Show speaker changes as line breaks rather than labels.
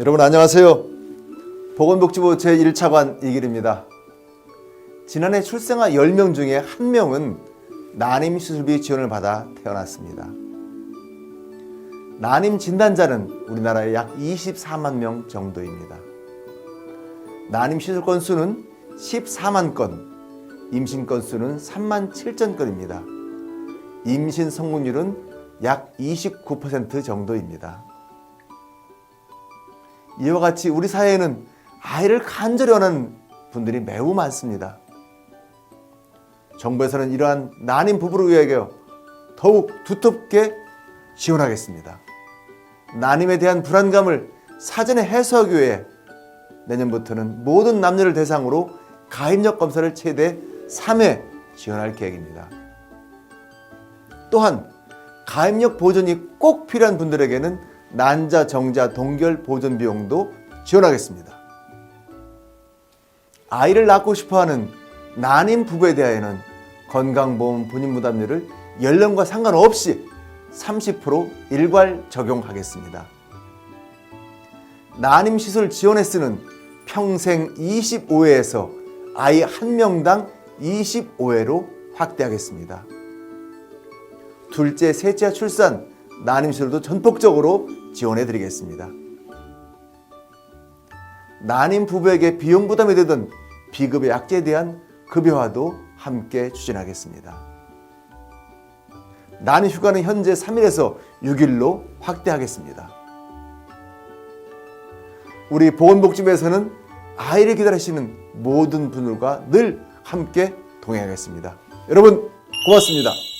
여러분 안녕하세요. 보건복지부 제1차관 이길입니다. 지난해 출생아 10명 중에 1명은 난임 수술비 지원을 받아 태어났습니다. 난임 진단자는 우리나라에 약 24만 명 정도입니다. 난임 시술 건수는 14만 건, 임신 건수는 3만 7천 건입니다. 임신 성공률은 약 29% 정도입니다. 이와 같이 우리 사회에는 아이를 간절히 원하는 분들이 매우 많습니다. 정부에서는 이러한 난임 부부를 위하여 더욱 두텁게 지원하겠습니다. 난임에 대한 불안감을 사전에 해소하기 위해 내년부터는 모든 남녀를 대상으로 가입력 검사를 최대 3회 지원할 계획입니다. 또한 가입력 보존이 꼭 필요한 분들에게는 난자, 정자, 동결 보존 비용도 지원하겠습니다. 아이를 낳고 싶어하는 난임 부부에 대하여는 건강보험 본인 부담료를 연령과 상관없이 30% 일괄 적용하겠습니다. 난임 시술 지원에 쓰는 평생 25회에서 아이 한 명당 25회로 확대하겠습니다. 둘째, 셋째 출산, 난임 시술도 전폭적으로 지원해 드리겠습니다. 난임 부부에게 비용 부담이 되던 비급여 약제에 대한 급여화도 함께 추진하겠습니다. 난임 휴가는 현재 3일에서 6일로 확대하겠습니다. 우리 보건복지부에서는 아이를 기다리시는 모든 분들과 늘 함께 동행하겠습니다. 여러분 고맙습니다.